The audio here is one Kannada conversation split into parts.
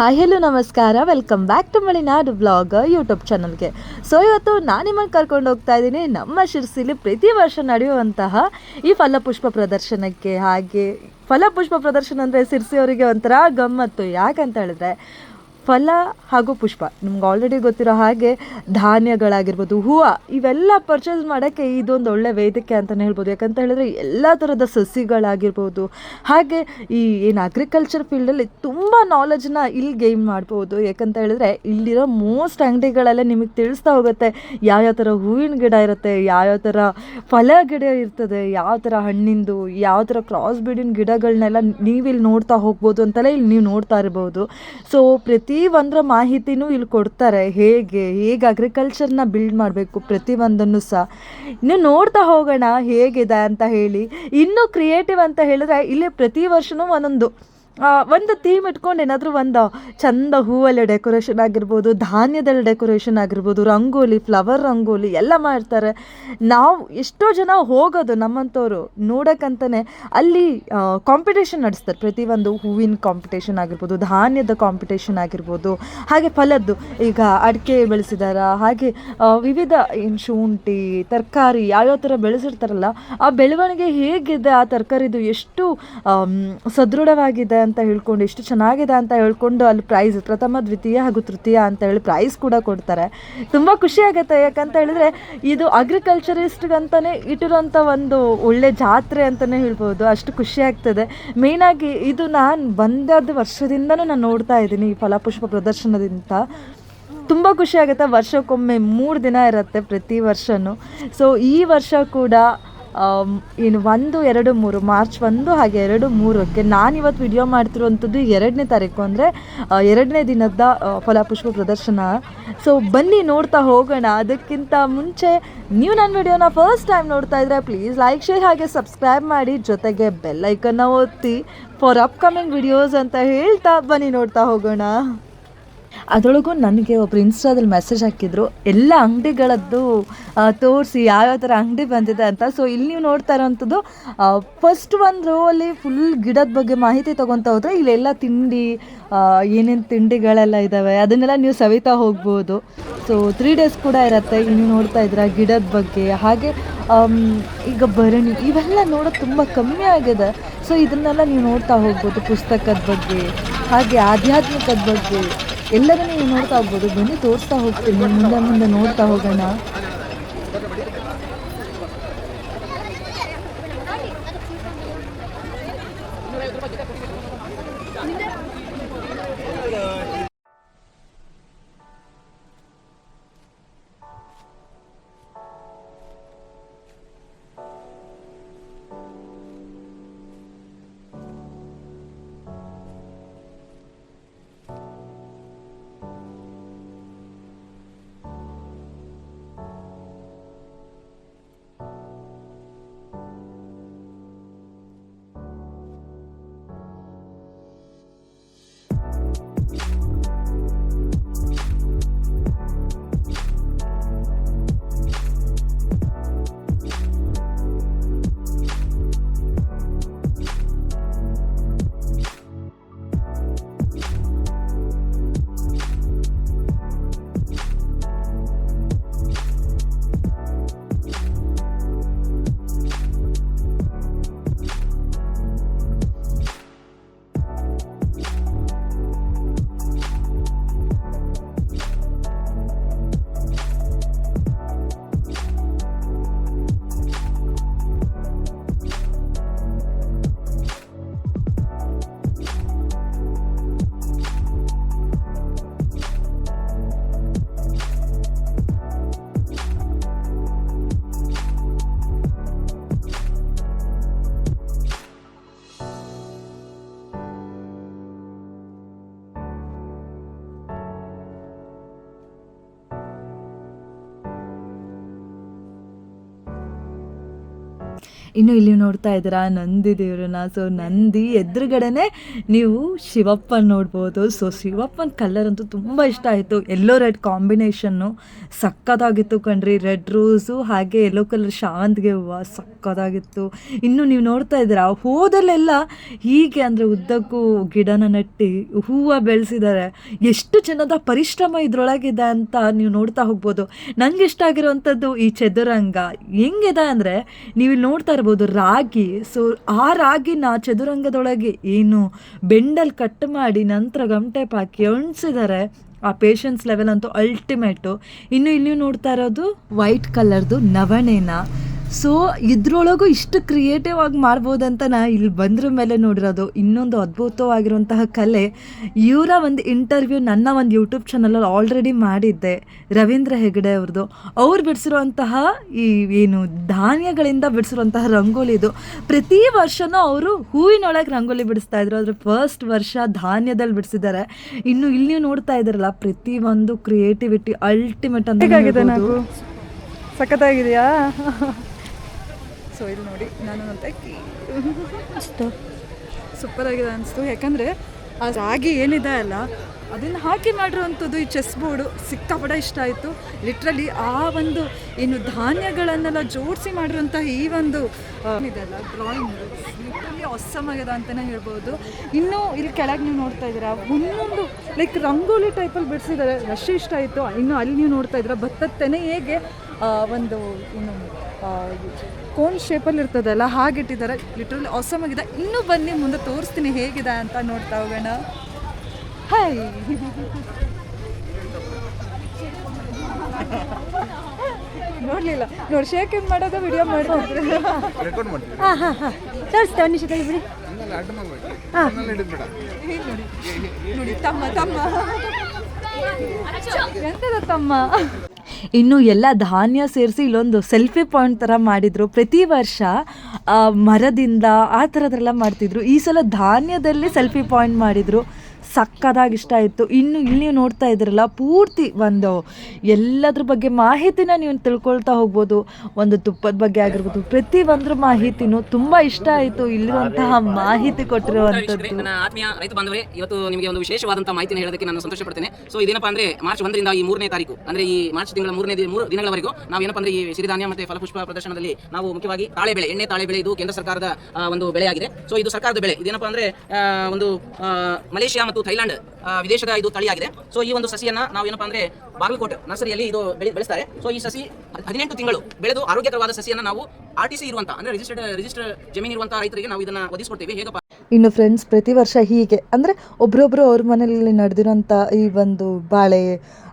ಹಾಯ್ ಹೆಲೋ ನಮಸ್ಕಾರ. Welcome back to Malenadu blog YouTube ಚಾನಲ್ಗೆ ಸೊ ಇವತ್ತು ನಾನು ನಿಮ್ಮನ್ನು ಕರ್ಕೊಂಡು ಹೋಗ್ತಾ ಇದ್ದೀನಿ. ನಮ್ಮ ಶಿರ್ಸಿಲಿ ಪ್ರತಿ ವರ್ಷ ನಡೆಯುವಂತಹ ಈ ಫಲಪುಷ್ಪ ಪ್ರದರ್ಶನಕ್ಕೆ. ಹಾಗೆ ಫಲಪುಷ್ಪ ಪ್ರದರ್ಶನ ಅಂದರೆ ಸಿರ್ಸಿಯವರಿಗೆ ಒಂಥರ ಗಮ್ಮತ್ತು. ಯಾಕಂತ ಹೇಳಿದ್ರೆ ಫಲ ಹಾಗೂ ಪುಷ್ಪ. ನಿಮ್ಗೆ ಆಲ್ರೆಡಿ ಗೊತ್ತಿರೋ ಹಾಗೆ ಧಾನ್ಯಗಳಾಗಿರ್ಬೋದು, ಹೂವು, ಇವೆಲ್ಲ ಪರ್ಚೇಸ್ ಮಾಡೋಕ್ಕೆ ಇದೊಂದು ಒಳ್ಳೆ ವೇದಿಕೆ ಅಂತಲೇ ಹೇಳ್ಬೋದು. ಯಾಕಂತ ಹೇಳಿದ್ರೆ ಎಲ್ಲ ಥರದ ಸಸಿಗಳಾಗಿರ್ಬೋದು, ಹಾಗೆ ಈ ಏನು ಅಗ್ರಿಕಲ್ಚರ್ ಫೀಲ್ಡಲ್ಲಿ ತುಂಬ ನಾಲೆಜ್ನ ಇಲ್ಲಿ ಗೇಮ್ ಮಾಡ್ಬೋದು. ಯಾಕಂತ ಹೇಳಿದ್ರೆ ಇಲ್ಲಿರೋ ಮೋಸ್ಟ್ ಅಂಗಡಿಗಳಲ್ಲೇ ನಿಮಗೆ ತಿಳಿಸ್ತಾ ಹೋಗುತ್ತೆ ಯಾವ್ಯಾವ ಥರ ಹೂವಿನ ಗಿಡ ಇರುತ್ತೆ, ಯಾವ್ಯಾವ ಥರ ಫಲ ಗಿಡ ಇರ್ತದೆ, ಯಾವ ಥರ ಹಣ್ಣಿಂದು, ಯಾವ ಥರ ಕ್ರಾಸ್ ಬೀಡಿನ ಗಿಡಗಳನ್ನೆಲ್ಲ ನೀವಿಲ್ಲಿ ನೋಡ್ತಾ ಹೋಗ್ಬೋದು ಅಂತಲೇ ಇಲ್ಲಿ ನೀವು ನೋಡ್ತಾ ಇರ್ಬೋದು. ಸೊ ಪ್ರತಿ ಒಂದರ ಮಾಹಿತಿನೂ ಇಲ್ಲಿ ಕೊಡ್ತಾರೆ. ಹೇಗೆ? ಹೇಗೆ ಅಗ್ರಿಕಲ್ಚರ್ನ ಬಿಲ್ಡ್ ಮಾಡಬೇಕು ಪ್ರತಿಯೊಂದನ್ನು ಸಹ. ಇನ್ನು ನೋಡ್ತಾ ಹೋಗೋಣ ಹೇಗಿದೆ ಅಂತ ಹೇಳಿ. ಇನ್ನೂ ಕ್ರಿಯೇಟಿವ್ ಅಂತ ಹೇಳಿದ್ರೆ, ಇಲ್ಲಿ ಪ್ರತಿ ವರ್ಷನೂ ಒಂದೊಂದು ಒಂದು ಥೀಮ್ ಇಟ್ಕೊಂಡು ಏನಾದರೂ ಒಂದು ಚಂದ ಹೂವಲ್ಲಿ ಡೆಕೋರೇಷನ್ ಆಗಿರ್ಬೋದು, ಧಾನ್ಯದಲ್ಲಿ ಡೆಕೋರೇಷನ್ ಆಗಿರ್ಬೋದು, ರಂಗೋಲಿ ಫ್ಲವರ್ ರಂಗೋಲಿ ಎಲ್ಲ ಮಾಡ್ತಾರೆ. ನಾವು ಎಷ್ಟೋ ಜನ ಹೋಗೋದು ನಮ್ಮಂಥವ್ರು ನೋಡೋಕ್ಕಂತಲೇ ಅಲ್ಲಿ ಕಾಂಪಿಟೇಷನ್ ನಡೆಸ್ತಾರೆ. ಪ್ರತಿಯೊಂದು ಹೂವಿನ ಕಾಂಪಿಟೇಷನ್ ಆಗಿರ್ಬೋದು, ಧಾನ್ಯದ ಕಾಂಪಿಟೇಷನ್ ಆಗಿರ್ಬೋದು, ಹಾಗೆ ಫಲದ್ದು. ಈಗ ಅಡಿಕೆ ಬೆಳೆಸಿದಾರ, ಹಾಗೆ ವಿವಿಧ ಏನು ಶುಂಠಿ, ತರಕಾರಿ ಯಾವ್ಯಾವ ಥರ ಬೆಳೆಸಿರ್ತಾರಲ್ಲ, ಆ ಬೆಳವಣಿಗೆ ಹೇಗಿದೆ? ಆ ತರಕಾರಿದು ಎಷ್ಟು ಸದೃಢವಾಗಿದೆ ಅಂತ ಹೇಳ್ಕೊಂಡು ಎಷ್ಟು ಚೆನ್ನಾಗಿದೆ ಅಂತ ಹೇಳ್ಕೊಂಡು ಅಲ್ಲಿ ಪ್ರೈಸ್ ಪ್ರಥಮ, ದ್ವಿತೀಯ ಹಾಗೂ ತೃತೀಯ ಅಂತ ಹೇಳಿ ಪ್ರೈಸ್ ಕೂಡ ಕೊಡ್ತಾರೆ. ತುಂಬ ಖುಷಿ ಆಗುತ್ತೆ ಯಾಕಂತ ಹೇಳಿದ್ರೆ ಇದು ಅಗ್ರಿಕಲ್ಚರಿಸ್ಟ್ಗಂತಾನೆ ಇಟ್ಟಿರೋಂಥ ಒಂದು ಒಳ್ಳೆ ಜಾತ್ರೆ ಅಂತಲೇ ಹೇಳ್ಬೋದು. ಅಷ್ಟು ಖುಷಿ ಆಗ್ತದೆ. ಮೇಯ್ನಾಗಿ ಇದು ನಾನು ಬಂದಾದ ವರ್ಷದಿಂದನೂ ನಾನು ನೋಡ್ತಾ ಇದ್ದೀನಿ ಈ ಫಲಪುಷ್ಪ ಪ್ರದರ್ಶನದಿಂದ. ತುಂಬ ಖುಷಿ ಆಗುತ್ತೆ. ವರ್ಷಕ್ಕೊಮ್ಮೆ ಮೂರು ದಿನ ಇರುತ್ತೆ ಪ್ರತಿ ವರ್ಷನೂ. ಸೊ ಈ ವರ್ಷ ಕೂಡ ಏನು ಒಂದು, ಎರಡು, ಮೂರು, ಮಾರ್ಚ್ ಒಂದು ಹಾಗೆ ಎರಡು, ಮೂರಕ್ಕೆ ನಾನು ಇವತ್ತು ವಿಡಿಯೋ ಮಾಡ್ತಿರುವಂಥದ್ದು ಎರಡನೇ ತಾರೀಕು ಅಂದರೆ ಎರಡನೇ ದಿನದ ಫಲಪುಷ್ಪ ಪ್ರದರ್ಶನ. ಸೊ ಬನ್ನಿ ನೋಡ್ತಾ ಹೋಗೋಣ. ಅದಕ್ಕಿಂತ ಮುಂಚೆ ನೀವು ನನ್ನ ವಿಡಿಯೋನ ಫಸ್ಟ್ ಟೈಮ್ ನೋಡ್ತಾ ಇದ್ರೆ ಪ್ಲೀಸ್ ಲೈಕ್ ಶೇರ್ ಹಾಗೆ ಸಬ್ಸ್ಕ್ರೈಬ್ ಮಾಡಿ. ಜೊತೆಗೆ ಬೆಲ್ ಐಕನ್ನ ಒತ್ತಿ. ಫಾರ್ ಅಪ್ಕಮಿಂಗ್ ವಿಡಿಯೋಸ್ ಅಂತ ಹೇಳ್ತಾ ಬನ್ನಿ ನೋಡ್ತಾ ಹೋಗೋಣ. ಅದರೊಳಗೂ ನನಗೆ ಒಬ್ರು ಇನ್ಸ್ಟಾದಲ್ಲಿ ಮೆಸೇಜ್ ಹಾಕಿದ್ರು, ಎಲ್ಲ ಅಂಗಡಿಗಳದ್ದು ತೋರಿಸಿ ಯಾವ್ಯಾವ ಥರ ಅಂಗಡಿ ಬಂದಿದೆ ಅಂತ. ಸೊ ಇಲ್ಲಿ ನೀವು ನೋಡ್ತಾ ಇರೋವಂಥದ್ದು ಫಸ್ಟ್ ಒಂದು ರೋ ಅಲ್ಲಿ ಫುಲ್ ಗಿಡದ ಬಗ್ಗೆ ಮಾಹಿತಿ ತೊಗೊತಾ ಹೋದರೆ ಇಲ್ಲೆಲ್ಲ ತಿಂಡಿ ಏನೇನು ತಿಂಡಿಗಳೆಲ್ಲ ಇದ್ದಾವೆ ಅದನ್ನೆಲ್ಲ ನೀವು ಸವಿತಾ ಹೋಗ್ಬೋದು. ಸೊ ತ್ರೀ ಡೇಸ್ ಕೂಡ ಇರುತ್ತೆ ಇಲ್ಲಿ ನೀವು ನೋಡ್ತಾ ಇದ್ದೀರಾ ಗಿಡದ ಬಗ್ಗೆ. ಹಾಗೆ ಈಗ ಭರಣಿ, ಇವೆಲ್ಲ ನೋಡೋದು ತುಂಬ ಕಮ್ಮಿ ಆಗಿದೆ. ಸೊ ಇದನ್ನೆಲ್ಲ ನೀವು ನೋಡ್ತಾ ಹೋಗ್ಬೋದು ಪುಸ್ತಕದ ಬಗ್ಗೆ, ಹಾಗೆ ಆಧ್ಯಾತ್ಮಿಕದ ಬಗ್ಗೆ. ಎಲ್ಲದನ್ನು ನೋಡ್ತಾ ಹೋಗ್ಬೋದು. ಬನ್ನಿ ತೋರಿಸ್ತಾ ಹೋಗ್ತೀನಿ. ಮುಂದೆ ಮುಂದೆ ನೋಡ್ತಾ ಹೋಗೋಣ. ಇನ್ನು ಇಲ್ಲಿ ನೋಡ್ತಾ ಇದ್ದೀರಾ? ನಂದಿ ದೇವ್ರನ್ನ ಸೊ ನಂದಿ ಎದುರುಗಡೆನೆ ನೀವು ಶಿವಪ್ಪನ ನೋಡ್ಬೋದು. ಸೊ ಶಿವಪ್ಪನ ಕಲರ್ ಅಂತೂ ತುಂಬ ಇಷ್ಟ ಆಯಿತು. ಎಲ್ಲೋ ರೆಡ್ ಕಾಂಬಿನೇಷನ್ನು ಸಕ್ಕತ್ತಾಗಿತ್ತು ಕಣ್ರಿ. ರೆಡ್ ರೋಸು ಹಾಗೆ ಎಲ್ಲೋ ಕಲರ್ ಶಾವಂತಿಗೆ ಹೂವು ಸಕ್ಕತ್ತಾಗಿತ್ತು ಇನ್ನು ನೀವು ನೋಡ್ತಾ ಇದ್ದೀರಾ? ಹೋದಲ್ಲೆಲ್ಲ ಹೀಗೆ ಅಂದರೆ ಉದ್ದಕ್ಕೂ ಗಿಡನ ನೆಟ್ಟಿ ಹೂವು ಬೆಳೆಸಿದ್ದಾರೆ ಎಷ್ಟು ಚೆನ್ನದ ಪರಿಶ್ರಮ ಇದ್ರೊಳಗಿದೆ ಅಂತ ನೀವು ನೋಡ್ತಾ ಹೋಗ್ಬೋದು. ನಂಗೆ ಇಷ್ಟ ಆಗಿರುವಂಥದ್ದು ಈ ಚದುರಂಗ. ಹೆಂಗಿದೆ ಅಂದರೆ ನೀವು ಇಲ್ಲಿ ನೋಡ್ತಾ ಇರ್ಬೋದು. ರಾಗಿ. ಸೊ ಆ ರಾಗಿನ ಚದುರಂಗದೊಳಗೆ ಏನು ಬೆಂಡಲ್ಲಿ ಕಟ್ ಮಾಡಿ ನಂತರ ಗಮ್ಟೆಪ್ ಹಾಕಿ ಎಣ್ಸಿದ್ದಾರೆ ಆ ಪೇಷನ್ಸ್ ಲೆವೆಲ್ ಅಂತೂ ಅಲ್ಟಿಮೇಟು ಇನ್ನು ಇಲ್ಲಿ ನೋಡ್ತಾ ಇರೋದು ವೈಟ್ ಕಲರ್ದು ನವಣೆನ. ಸೊ ಇದ್ರೊಳಗೂ ಇಷ್ಟು ಕ್ರಿಯೇಟಿವ್ ಆಗಿ ಮಾಡ್ಬೋದಂತ ನಾ ಇಲ್ಲಿ ಬಂದ್ರ ಮೇಲೆ ನೋಡಿರೋದು ಇನ್ನೊಂದು ಅದ್ಭುತವಾಗಿರುವಂತಹ ಕಲೆ. ಇವರ ಒಂದು ಇಂಟರ್ವ್ಯೂ ನನ್ನ ಒಂದು ಯೂಟ್ಯೂಬ್ ಚಾನಲಲ್ಲಿ ಆಲ್ರೆಡಿ ಮಾಡಿದ್ದೆ, ರವೀಂದ್ರ ಹೆಗಡೆ ಅವ್ರದ್ದು ಅವ್ರು ಬಿಡಿಸಿರುವಂತಹ ಈ ಏನು ಧಾನ್ಯಗಳಿಂದ ಬಿಡಿಸಿರುವಂತಹ ರಂಗೋಲಿ ಇದು. ಪ್ರತಿ ವರ್ಷನೂ ಅವರು ಹೂವಿನೊಳಗೆ ರಂಗೋಲಿ ಬಿಡಿಸ್ತಾ ಇದ್ರು. ಅದ್ರ ಫಸ್ಟ್ ವರ್ಷ ಧಾನ್ಯದಲ್ಲಿ ಬಿಡಿಸಿದ್ದಾರೆ ಇನ್ನು ಇಲ್ಲಿ ನೀವು ನೋಡ್ತಾ ಇದ್ದಾರಲ್ಲ, ಪ್ರತಿ ಒಂದು ಕ್ರಿಯೇಟಿವಿಟಿ ಅಲ್ಟಿಮೇಟ್ ಅಂತ ಸಖತ್ತಾಗಿದೆಯಾ? ಸೊ ಇಲ್ಲಿ ನೋಡಿ ನಾನು ಅಷ್ಟು ಸೂಪರ್ ಆಗಿದೆ ಅನಿಸ್ತು. ಯಾಕಂದರೆ ಆ ರಾಗಿ ಏನಿದೆ ಅಲ್ಲ ಅದನ್ನು ಹಾಕಿ ಮಾಡಿರುವಂಥದ್ದು ಈ ಚೆಸ್ ಬೋರ್ಡು ಸಿಕ್ಕಾಪಡ ಇಷ್ಟ ಆಯಿತು. ಲಿಟ್ರಲಿ ಆ ಒಂದು ಏನು ಧಾನ್ಯಗಳನ್ನೆಲ್ಲ ಜೋಡಿಸಿ ಮಾಡಿರುವಂತಹ ಈ ಒಂದು ಇದೆಲ್ಲ ಡ್ರಾಯಿಂಗ್ ಲಿಟ್ರಲಿ ಆಗಿದೆ ಅಂತಲೇ ಹೇಳ್ಬೋದು. ಇನ್ನೂ ಇಲ್ಲಿ ಕೆಳಗೆ ನೀವು ನೋಡ್ತಾ ಇದ್ದೀರಾ ಒಂದೊಂದು ಲೈಕ್ ರಂಗೋಲಿ ಟೈಪಲ್ಲಿ ಬಿಡಿಸಿದ್ದಾರೆ. ರಶ್ ಇಷ್ಟ ಆಯಿತು. ಇನ್ನು ಅಲ್ಲಿ ನೀವು ನೋಡ್ತಾ ಇದ್ದೀರಾ ಭತ್ತದ ತೆನೆ ಹೇಗೆ ಒಂದು ಏನು ಕೋನ್ ಶೇಪಲ್ಲಿ ಇರ್ತದಲ್ಲ ಹಾಗಿಟ್ಟಿದ್ದಾರೆ ಲಿಟ್ರಲಿ ಆಸಮ್ ಆಗಿದೆ. ಇನ್ನೂ ಬನ್ನಿ ಮುಂದೆ ತೋರಿಸ್ತೀನಿ ಹೇಗಿದೆ ಅಂತ ನೋಡ್ತಾ ಹೋಗೋಣ. ಹಾಯ್ ನೋಡ್ಲಿಲ್ಲ. ನೋಡಿ ಶೇಕ್ ಏನು ಮಾಡೋದು? ವಿಡಿಯೋ ಮಾಡ್ತಿದ್ರು ಹಾಂ ಬಿಡಿ. ನೋಡಿ ತಮ್ಮ ತಮ್ಮ. ಎಂತದ ತಮ್ಮ? ಇನ್ನು ಎಲ್ಲ ಧಾನ್ಯ ಸೇರಿಸಿ ಇಲ್ಲೊಂದು ಸೆಲ್ಫಿ ಪಾಯಿಂಟ್ ಥರ ಮಾಡಿದರು. ಪ್ರತಿ ವರ್ಷ ಮರದಿಂದ ಆ ಥರದ್ರೆಲ್ಲ ಮಾಡ್ತಿದ್ರು. ಈ ಸಲ ಧಾನ್ಯದಲ್ಲಿ ಸೆಲ್ಫಿ ಪಾಯಿಂಟ್ ಮಾಡಿದರು. ಸಕ್ಕದಾಗಿ ಇಷ್ಟ ಆಯಿತು ಇನ್ನು ಇಲ್ಲಿ ನೀವು ನೋಡ್ತಾ ಇದ್ರಲ್ಲ ಪೂರ್ತಿ ಒಂದು ಎಲ್ಲದ್ರ ಬಗ್ಗೆ ಮಾಹಿತಿನ ನೀವು ತಿಳ್ಕೊಳ್ತಾ ಹೋಗ್ಬೋದು. ಒಂದು ತುಪ್ಪದ ಬಗ್ಗೆ ಆಗಿರ್ಬೋದು, ಪ್ರತಿ ಒಂದ್ರ ಮಾಹಿತಿನೂ ತುಂಬಾ ಇಷ್ಟ ಆಯಿತು. ಇಲ್ಲಿರುವಂತಹ ಮಾಹಿತಿ ಕೊಟ್ಟಿರುವಂಥದ್ದು. ನನ್ನ ಆತ್ಮೀಯ ರೈತ ಬಾಂಧವರೇ, ಇವತ್ತು ನಿಮಗೆ ಒಂದು ವಿಶೇಷವಾದಂತಹ ಮಾಹಿತಿನ ಹೇಳೋದಕ್ಕೆ ನಾನು ಸಂತೋಷ ಪಡ್ತೇನೆ ಸೊ ಇದೇನಪ್ಪ ಅಂದ್ರೆ, ಮಾರ್ಚ್ ಒಂದರಿಂದ ಈ ಮೂರನೇ ತಾರೀಕು, ಅಂದ್ರೆ ಈ ಮಾರ್ಚ್ ತಿಂಗಳ ಮೂರನೇ ದಿ- ಮೂರು ದಿನಗಳವರೆಗೂ ನಾವು ಏನಪ್ಪ ಅಂದ್ರೆ ಈ ಸಿರಿಧಾನ್ಯ ಮತ್ತೆ ಫಲಪುಷ್ಪ ಪ್ರದರ್ಶನದಲ್ಲಿ ನಾವು ಮುಖ್ಯವಾಗಿ ತಾಳೆ ಬೆಳೆ, ಎಣ್ಣೆ ತಾಳೆ ಬೆಳೆ, ಇದು ಕೇಂದ್ರ ಸರ್ಕಾರದ ಒಂದು ಬೆಳೆಯಾಗಿದೆ. ಸೊ ಇದು ಸರ್ಕಾರದ ಬೆಳೆ. ಇದೇನಪ್ಪ ಅಂದ್ರೆ ಒಂದು ಮಲೇಷಿಯಾ ಮತ್ತು ಥೈಲ್ಯಾಂಡ್ ಆ, ವಿದೇಶದ ಇದು ತಳಿಯಾಗಿದೆ. ಸೊ ಈ ಒಂದು ಸಸಿಯನ್ನ ನಾವು ಏನಪ್ಪಾ ಅಂದ್ರೆ ಬಾಗಲಕೋಟೆ ನರ್ಸರಿಯಲ್ಲಿ ಇದು ಬೆಳೆ ಬೆಳೆಸ್ತಾರೆ. ಸೊ ಈ ಸಸಿ ಹದಿನೆಂಟು ತಿಂಗಳು ಬೆಳೆದು ಆರೋಗ್ಯಕರವಾದ ಸಸಿಯನ್ನ ನಾವು ಆರ್ ಟಿ ಸಿ ಅಂದ್ರೆ ರಿಜಿಸ್ಟರ್ಡ್ ರಿಜಿಸ್ಟರ್ ಜಮೀನು ಇರುವಂತಹ ರೈತರಿಗೆ ನಾವು ಇದನ್ನ ಒದಗಿಸ್ಕೊಡ್ತೀವಿ. ಹೇಗಪ್ಪ ಇನ್ನು ಫ್ರೆಂಡ್ಸ್ ಪ್ರತಿ ವರ್ಷ ಹೀಗೆ. ಅಂದರೆ ಒಬ್ರೊಬ್ರು ಅವ್ರ ಮನೆಯಲ್ಲಿ ನಡೆದಿರೋಂಥ ಈ ಒಂದು ಬಾಳೆ,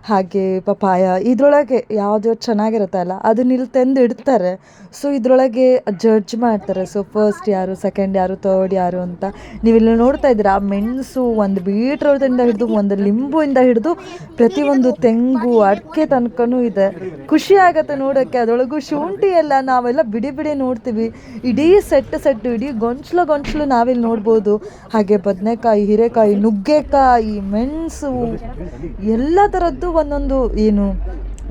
ಹಾಗೆ ಪಪಾಯ ಇದರೊಳಗೆ ಯಾವುದೋ ಚೆನ್ನಾಗಿರುತ್ತೆ ಅಲ್ಲ ಅದನ್ನ ತಂದು ಇಡ್ತಾರೆ. ಸೊ ಇದರೊಳಗೆ ಜಡ್ಜ್ ಮಾಡ್ತಾರೆ. ಸೊ ಫಸ್ಟ್ ಯಾರು ಸೆಕೆಂಡ್ ಯಾರು ತರ್ಡ್ ಯಾರು ಅಂತ. ನೀವಿಲ್ಲಿ ನೋಡ್ತಾ ಇದ್ದೀರಾ ಮೆಣಸು ಒಂದು ಬೀಟ್ರೋದಿಂದ ಹಿಡಿದು, ಒಂದು ಲಿಂಬುವಿಂದ ಹಿಡಿದು ಪ್ರತಿಯೊಂದು ತೆಂಗು, ಅಡಿಕೆ ತನಕನೂ ಇದೆ. ಖುಷಿ ನೋಡೋಕ್ಕೆ, ಅದರೊಳಗೂ ಶುಂಠಿ ಎಲ್ಲ ನಾವೆಲ್ಲ ಬಿಡಿ ಬಿಡಿ ನೋಡ್ತೀವಿ. ಇಡೀ ಸೆಟ್ ಸೆಟ್ ಇಡೀ ಗೊಂಚಲು ಗೊಂಚಲು ನಾವಿಲ್ಲಿ ನೋಡ್ಬೋದು. ಹಾಗೆ ಬದನೆಕಾಯಿ, ಹೀರೆಕಾಯಿ, ನುಗ್ಗೆಕಾಯಿ, ಮೆಣಸು, ಎಲ್ಲ ಥರದ್ದು ಒಂದೊಂದು ಏನು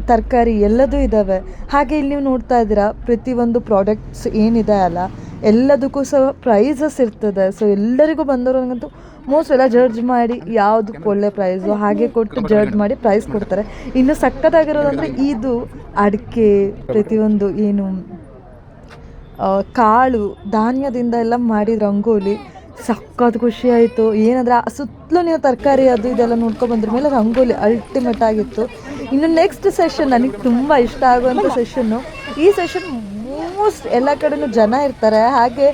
ತರಕಾರಿ ಎಲ್ಲದೂ ಇದ್ದಾವೆ. ಹಾಗೆ ಇಲ್ಲಿ ನೀವು ನೋಡ್ತಾ ಇದ್ದೀರಾ, ಪ್ರತಿಯೊಂದು ಪ್ರಾಡಕ್ಟ್ಸ್ ಏನಿದೆ ಅಲ್ಲ, ಎಲ್ಲದಕ್ಕೂ ಸಹ ಪ್ರೈಸಸ್ ಇರ್ತದೆ. ಸೊ ಎಲ್ಲರಿಗೂ ಬಂದವರಂಗಂತೂ ಮೋಸ್ಟ್ ಎಲ್ಲ ಜಡ್ಜ್ ಮಾಡಿ ಯಾವುದಕ್ಕೆ ಒಳ್ಳೆ ಪ್ರೈಸು ಹಾಗೆ ಕೊಟ್ಟು ಜಡ್ಜ್ ಮಾಡಿ ಪ್ರೈಸ್ ಕೊಡ್ತಾರೆ. ಇನ್ನು ಸಕ್ಕತ್ತಾಗಿರೋದಂದ್ರೆ ಇದು ಅಡಿಕೆ, ಪ್ರತಿಯೊಂದು ಏನು ಕಾಳು, ಧಾನ್ಯದಿಂದ ಎಲ್ಲ ಮಾಡಿದ ರಂಗೋಲಿ ಸಖತ್ ಖುಷಿ ಆಯಿತು. ಏನಂದ್ರೆ ಆ ಸುತ್ತಲೂ ನೀವು ತರಕಾರಿ ಅದು ಇದೆಲ್ಲ ನೋಡ್ಕೊಂಡು ಬಂದ್ರ ಮೇಲೆ ರಂಗೋಲಿ ಅಲ್ಟಿಮೇಟ್ ಆಗಿತ್ತು. ಇನ್ನು ನೆಕ್ಸ್ಟ್ ಸೆಷನ್ ನನಗೆ ತುಂಬ ಇಷ್ಟ ಆಗುವಂಥ ಸೆಷನ್ನು ಈ ಸೆಷನ್ ಆಲ್ಮೋಸ್ಟ್ ಎಲ್ಲ ಕಡೆನೂ ಜನ ಇರ್ತಾರೆ. ಹಾಗೆ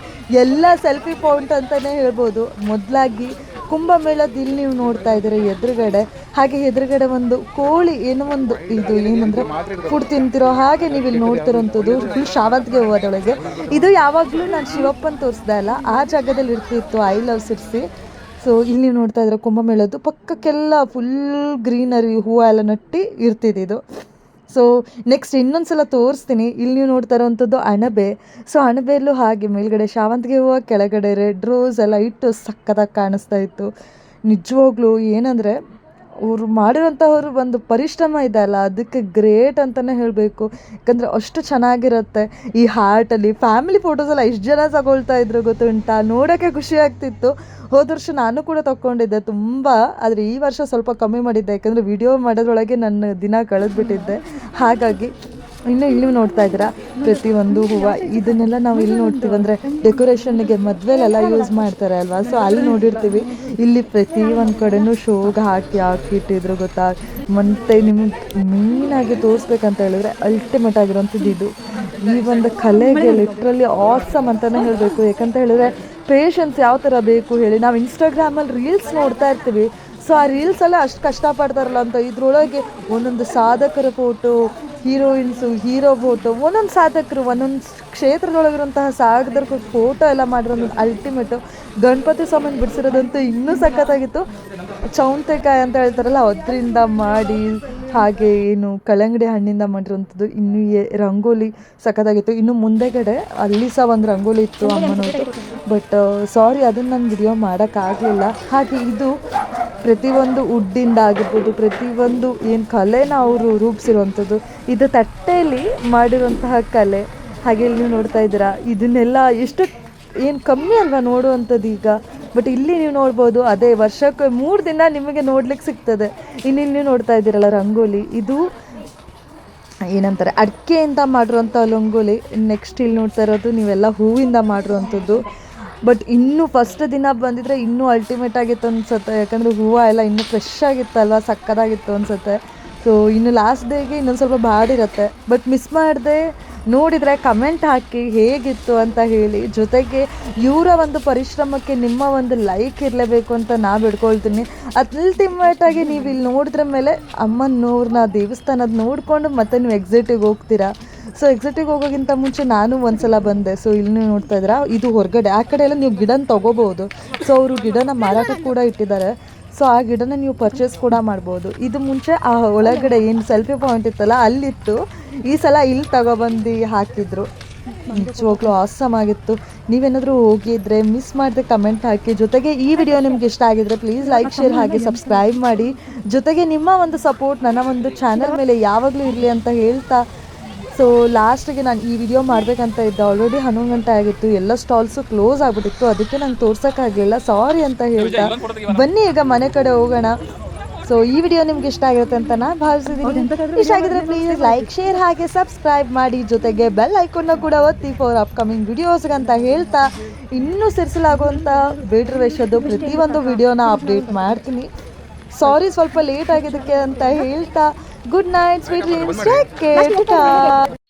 ಎಲ್ಲ ಸೆಲ್ಫಿ ಪಾಯಿಂಟ್ ಅಂತಲೇ ಹೇಳ್ಬೋದು. ಮೊದಲಾಗಿ ಕುಂಭಮೇಳದ ಇಲ್ಲಿ ನೀವು ನೋಡ್ತಾ ಇದ್ದೀರಿ ಎದುರುಗಡೆ. ಹಾಗೆ ಎದುರುಗಡೆ ಒಂದು ಕೋಳಿ ಏನೋ ಒಂದು ಇದು ಏನಂದ್ರೆ ಫುಡ್ ತಿಂತಿರೋ ಹಾಗೆ ನೀವು ಇಲ್ಲಿ ನೋಡ್ತಿರೋಂಥದ್ದು ಫುಲ್ ಶಾವಂತಿಗೆ ಹೂವದೊಳಗೆ ಇದು ಯಾವಾಗಲೂ ನಾನು ಶಿವಪ್ಪನ ತೋರಿಸ್ದೆ ಅಲ್ಲ, ಆ ಜಾಗದಲ್ಲಿ ಇರ್ತಿತ್ತು ಐ ಲವ್ ಸಿರ್ಸಿ ಸೊ ಇಲ್ಲಿ ನೀವು ನೋಡ್ತಾ ಇದ್ರೆ ಕುಂಭಮೇಳದ್ದು ಪಕ್ಕಕ್ಕೆಲ್ಲ ಫುಲ್ ಗ್ರೀನರಿ ಹೂವು ಎಲ್ಲ ನಟ್ಟಿ ಇರ್ತಿದ್ದು ಸೊ ನೆಕ್ಸ್ಟ್ ಇನ್ನೊಂದು ಸಲ ತೋರಿಸ್ತೀನಿ. ಇಲ್ಲಿ ನೀವು ನೋಡ್ತಾ ಇರೋವಂಥದ್ದು ಅಣಬೆ. ಸೊ ಅಣಬೆಯಲ್ಲೂ ಹಾಗೆ ಮೇಲ್ಗಡೆ ಶಾವಂತಿಗೆ ಹೂವು ಕೆಳಗಡೆ ರೆಡ್ ರೋಸ್ ಎಲ್ಲ ಇಟ್ಟು ಸಕ್ಕತ್ತಾಗಿ ಕಾಣಿಸ್ತಾ ಇತ್ತು. ನಿಜವಾಗ್ಲೂ ಏನಂದರೆ ಅವರು ಮಾಡಿರೋಂಥವ್ರು ಒಂದು ಪರಿಶ್ರಮ ಇದೆ ಅಲ್ಲ, ಅದಕ್ಕೆ ಗ್ರೇಟ್ ಅಂತಲೇ ಹೇಳಬೇಕು. ಯಾಕಂದರೆ ಅಷ್ಟು ಚೆನ್ನಾಗಿರುತ್ತೆ. ಈ ಹಾರ್ಟಲ್ಲಿ ಫ್ಯಾಮಿಲಿ ಫೋಟೋಸ್ ಎಲ್ಲ ಎಷ್ಟು ಜನ ತಗೊಳ್ತಾ ಇದ್ರು ಗೊತ್ತುಂಟಾ? ನೋಡೋಕ್ಕೆ ಖುಷಿ ಆಗ್ತಿತ್ತು. ಹೋದ ವರ್ಷ ನಾನು ಕೂಡ ತಗೊಂಡಿದ್ದೆ ತುಂಬ, ಆದರೆ ಈ ವರ್ಷ ಸ್ವಲ್ಪ ಕಮ್ಮಿ ಮಾಡಿದ್ದೆ. ಯಾಕಂದರೆ ವಿಡಿಯೋ ಮಾಡೋದ್ರೊಳಗೆ ನನ್ನ ದಿನ ಕಳೆದ್ಬಿಟ್ಟಿದ್ದೆ. ಹಾಗಾಗಿ ಇನ್ನು ಇಲ್ಲಿ ನೋಡ್ತಾ ಇದ್ದೀರಾ, ಪ್ರತಿಯೊಂದು ಹೂವು. ಇದನ್ನೆಲ್ಲ ನಾವು ಇಲ್ಲಿ ನೋಡ್ತೀವಿ. ಅಂದರೆ ಡೆಕೋರೇಷನ್ಗೆ ಮದುವೆಲೆಲ್ಲ ಯೂಸ್ ಮಾಡ್ತಾರೆ ಅಲ್ವಾ? ಸೊ ಅಲ್ಲಿ ನೋಡಿರ್ತೀವಿ. ಇಲ್ಲಿ ಪ್ರತಿ ಒಂದು ಕಡೆನೂ ಶೋಗೆ ಹಾಕಿ ಹಾಕಿ ಇಟ್ಟಿದ್ರು ಗೊತ್ತಾ? ಮತ್ತೆ ನಿಮ್ಗೆ ಮೇಯ್ನಾಗಿ ತೋರಿಸ್ಬೇಕಂತ ಹೇಳಿದ್ರೆ ಅಲ್ಟಿಮೇಟ್ ಆಗಿರೋಂಥದ್ದು ಇದು. ಈ ಒಂದು ಕಲೆಗೆ ಲಿಟ್ರಲಿ ಆಸಮ್ ಅಂತಲೇ ಹೇಳಬೇಕು. ಯಾಕಂತ ಹೇಳಿದ್ರೆ ಪೇಷನ್ಸ್ ಯಾವ ಥರ ಬೇಕು ಹೇಳಿ. ನಾವು ಇನ್ಸ್ಟಾಗ್ರಾಮಲ್ಲಿ ರೀಲ್ಸ್ ನೋಡ್ತಾ ಇರ್ತೀವಿ. ಸೊ ಆ ರೀಲ್ಸ್ ಎಲ್ಲ ಅಷ್ಟು ಕಷ್ಟಪಡ್ತಾರಲ್ಲ ಅಂತ ಇದ್ರೊಳಗೆ ಒಂದೊಂದು ಸಾಧಕರ ಫೋಟೋ ಹೀರೋಯಿನ್ಸು, ಹೀರೋ ಫೋಟೋ ಒಂದೊಂದು ಸಾಧಕರು, ಒಂದೊಂದು ಕ್ಷೇತ್ರದೊಳಗಿರುವಂತಹ ಸಾಧಕರು ಫೋಟೋ ಎಲ್ಲ ಮಾಡಿರೋದು ಅಲ್ಟಿಮೇಟು ಗಣಪತಿ ಸ್ವಾಮಿನ ಬಿಡಿಸಿರೋದಂತೂ ಇನ್ನೂ ಸಖತ್ತಾಗಿತ್ತು. ಚೌಂತೆಕಾಯಿ ಅಂತ ಹೇಳ್ತಾರಲ್ಲ, ಅದರಿಂದ ಮಾಡಿ ಹಾಗೆ ಏನು ಕಲ್ಲಂಗಡಿ ಹಣ್ಣಿಂದ ಮಾಡಿರುವಂಥದ್ದು ಇನ್ನು ರಂಗೋಲಿ ಸಖತ್ತಾಗಿತ್ತು. ಇನ್ನು ಮುಂದೆಗಡೆ ಅಲ್ಲಿ ಸಹ ಒಂದು ರಂಗೋಲಿ ಇತ್ತು ಅಮ್ಮನವ್ರು ಬಟ್ ಸಾರಿ ಅದನ್ನು ನಾನು ವಿಡಿಯೋ ಮಾಡೋಕ್ಕಾಗಲಿಲ್ಲ. ಹಾಗೆ ಇದು ಪ್ರತಿಯೊಂದು ವುಡ್ಡಿಂದ ಆಗಿರ್ಬೋದು, ಪ್ರತಿಯೊಂದು ಏನು ಕಲೆನ ಅವರು ರೂಪಿಸಿರುವಂಥದ್ದು, ಇದು ತಟ್ಟೆಯಲ್ಲಿ ಮಾಡಿರುವಂತಹ ಕಲೆ. ಹಾಗೆ ನೀವು ನೋಡ್ತಾ ಇದ್ದೀರಾ, ಇದನ್ನೆಲ್ಲ ಎಷ್ಟು ಏನು ಕಮ್ಮಿ ಅಲ್ವಾ ನೋಡುವಂಥದ್ದು ಈಗ. ಬಟ್ ಇಲ್ಲಿ ನೀವು ನೋಡ್ಬೋದು, ಅದೇ ವರ್ಷಕ್ಕೆ ಮೂರು ದಿನ ನಿಮಗೆ ನೋಡ್ಲಿಕ್ಕೆ ಸಿಗ್ತದೆ. ಇನ್ನು ಇಲ್ಲಿ ನೀವು ನೋಡ್ತಾ ಇದ್ದೀರಲ್ಲ ರಂಗೋಲಿ, ಇದು ಏನಂತಾರೆ, ಅಡಿಕೆಯಿಂದ ಮಾಡಿರುವಂಥ ರಂಗೋಲಿ ನೆಕ್ಸ್ಟ್ ಇಲ್ಲಿ ನೋಡ್ತಾ ಇರೋದು, ನೀವೆಲ್ಲ ಹೂವಿಂದ ಮಾಡಿರುವಂಥದ್ದು. ಬಟ್ ಇನ್ನೂ ಫಸ್ಟ್ ದಿನ ಬಂದಿದ್ರೆ ಇನ್ನೂ ಅಲ್ಟಿಮೇಟ್ ಆಗಿತ್ತು ಅನ್ಸುತ್ತೆ. ಯಾಕಂದರೆ ಹೂವು ಎಲ್ಲ ಇನ್ನೂ ಫ್ರೆಶ್ ಆಗಿತ್ತಲ್ವ, ಸಕ್ಕದಾಗಿತ್ತು ಅನ್ಸುತ್ತೆ. ಸೊ ಇನ್ನು ಲಾಸ್ಟ್ ಡೇಗೆ ಇನ್ನೊಂದು ಸ್ವಲ್ಪ ಬಾಡಿರುತ್ತೆ. ಬಟ್ ಮಿಸ್ ಮಾಡದೆ, ನೋಡಿದರೆ ಕಮೆಂಟ್ ಹಾಕಿ ಹೇಗಿತ್ತು ಅಂತ ಹೇಳಿ. ಜೊತೆಗೆ ಇವರ ಒಂದು ಪರಿಶ್ರಮಕ್ಕೆ ನಿಮ್ಮ ಒಂದು ಲೈಕ್ ಇರಲೇಬೇಕು ಅಂತ ನಾ ಬಿಡ್ಕೊಳ್ತೀನಿ ಅಲ್ಟಿಮೇಟ್ ಆಗಿ ನೀವು ಇಲ್ಲಿ ನೋಡಿದ್ರ ಮೇಲೆ ಅಮ್ಮನವ್ರನ್ನ ದೇವಸ್ಥಾನದ ನೋಡಿಕೊಂಡು ಮತ್ತೆ ನೀವು ಎಕ್ಸಿಟಿಗೆ ಹೋಗ್ತೀರಾ? ಸೊ ಎಕ್ಸಿಟಿಗೆ ಹೋಗೋಕ್ಕಿಂತ ಮುಂಚೆ ನಾನು ಒಂದ್ಸಲ ಬಂದೆ. ಸೊ ಇಲ್ಲಿ ನೋಡ್ತಾ ಇದ್ದೀರಾ, ಇದು ಹೊರಗಡೆ. ಆ ಕಡೆ ಎಲ್ಲ ನೀವು ಗಿಡನ ತಗೋಬಹುದು. ಸೊ ಅವರು ಗಿಡನ ಮಾರಾಟ ಕೂಡ ಇಟ್ಟಿದ್ದಾರೆ. ಸೊ ಆ ಗಿಡನ ನೀವು ಪರ್ಚೇಸ್ ಕೂಡ ಮಾಡ್ಬೋದು. ಇದು ಮುಂಚೆ ಆ ಒಳಗಡೆ ಏನು ಸೆಲ್ಫಿ ಪಾಯಿಂಟ್ ಇತ್ತಲ್ಲ, ಅಲ್ಲಿತ್ತು. ಈ ಸಲ ಇಲ್ಲಿ ತಗೊಬಂದು ಹಾಕಿದ್ರು. ನಿಜವಾಗ್ಲೂ ಆಸಮ್ ಆಗಿತ್ತು. ನೀವೇನಾದರೂ ಹೋಗಿದ್ರೆ ಮಿಸ್ ಮಾಡದೆ ಕಮೆಂಟ್ ಹಾಕಿ. ಜೊತೆಗೆ ಈ ವಿಡಿಯೋ ನಿಮ್ಗೆ ಇಷ್ಟ ಆಗಿದ್ರೆ ಪ್ಲೀಸ್ ಲೈಕ್ ಶೇರ್ ಹಾಗೆ ಸಬ್ಸ್ಕ್ರೈಬ್ ಮಾಡಿ. ಜೊತೆಗೆ ನಿಮ್ಮ ಒಂದು ಸಪೋರ್ಟ್ ನನ್ನ ಒಂದು ಚಾನಲ್ ಮೇಲೆ ಯಾವಾಗಲೂ ಇರಲಿ ಅಂತ ಹೇಳ್ತಾ ಸೊ ಲಾಸ್ಟಿಗೆ ನಾನು ಈ ವಿಡಿಯೋ ಮಾಡಬೇಕಂತ ಇದ್ದೆ. ಆಲ್ರೆಡಿ ಹನ್ನೊಂದು ಗಂಟೆ ಆಗಿತ್ತು. ಎಲ್ಲ ಸ್ಟಾಲ್ಸು ಕ್ಲೋಸ್ ಆಗಿಬಿಟ್ಟಿತ್ತು. ಅದಕ್ಕೆ ನಂಗೆ ತೋರ್ಸೋಕ್ಕಾಗಲಿಲ್ಲ ಸಾರಿ ಅಂತ ಹೇಳ್ತಾ. ಬನ್ನಿ ಈಗ ಮನೆ ಕಡೆ ಹೋಗೋಣ. ಸೊ ಈ ವಿಡಿಯೋ ನಿಮ್ಗೆ ಇಷ್ಟ ಆಗಿರುತ್ತೆ ಅಂತ ನಾನು ಭಾವಿಸಿದ್ದೀನಿ ಇಷ್ಟ ಆಗಿದ್ರೆ ಪ್ಲೀಸ್ ಲೈಕ್ ಶೇರ್ ಹಾಗೆ ಸಬ್ಸ್ಕ್ರೈಬ್ ಮಾಡಿ. ಜೊತೆಗೆ ಬೆಲ್ ಐಕೋನ್ನ ಕೂಡ ಒತ್ತಿ ಫಾರ್ ಅಪ್ಕಮಿಂಗ್ ವಿಡಿಯೋಸ್ಗೆ ಅಂತ ಹೇಳ್ತಾ. ಇನ್ನೂ ಸಿರಿಸಲಾಗುವಂಥ ಬೇಡ್ರ ವೇಷದ್ದು ಪ್ರತಿಯೊಂದು ವಿಡಿಯೋನ ಅಪ್ಡೇಟ್ ಮಾಡ್ತೀನಿ. ಸಾರಿ ಸ್ವಲ್ಪ ಲೇಟ್ ಆಗಿದ್ದಕ್ಕೆ ಅಂತ ಹೇಳ್ತಾ. good night sweet dreams take care